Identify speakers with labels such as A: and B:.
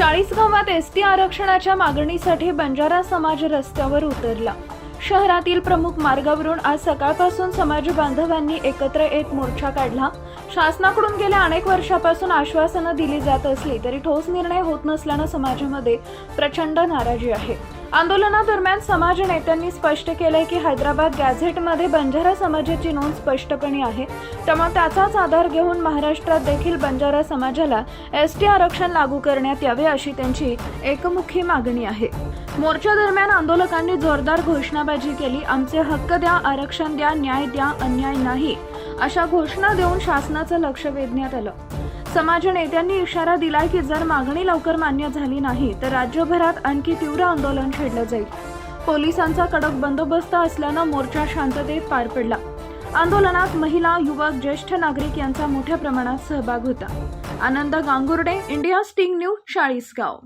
A: चाळीसगावात S T आरक्षणाच्या मागणीसाठी बंजारा समाज रस्त्यावर उतरला. शहरातील प्रमुख मार्गावरून आज सकाळपासून समाज बांधवांनी एकत्र येत मोर्चा काढला. शासनाकडून गेल्या अनेक वर्षापासून आश्वासनं दिली जात असली तरी ठोस निर्णय होत नसल्यानं समाजामध्ये प्रचंड नाराजी आहे. आंदोलनादरम्यान समाज नेत्यांनी स्पष्ट केलंय की हैदराबाद गॅझेटमध्ये बंजारा समाजाची नोंद स्पष्टपणे आहे. त्यामुळे त्याचाच आधार घेऊन महाराष्ट्रात देखील बंजारा समाजाला एस टी आरक्षण लागू करण्यात यावे अशी त्यांची एकमुखी मागणी आहे. मोर्चा दरम्यान आंदोलकांनी जोरदार घोषणाबाजी केली. आमचे हक्क द्या आरक्षण द्या न्याय द्या अन्याय नाही अशा घोषणा देऊन शासनाचं लक्ष वेधण्यात आलं. समाज नेत्यांनी इशारा दिलाय की जर मागणी लवकर मान्य झाली नाही तर राज्यभरात आणखी तीव्र आंदोलन छेडलं जाईल. पोलिसांचा कडक बंदोबस्त असल्यानं मोर्चा शांततेत पार पडला. आंदोलनात महिला युवक ज्येष्ठ नागरिक यांचा मोठ्या प्रमाणात सहभाग होता. Anand Gangurde India sting news Chalisgaon.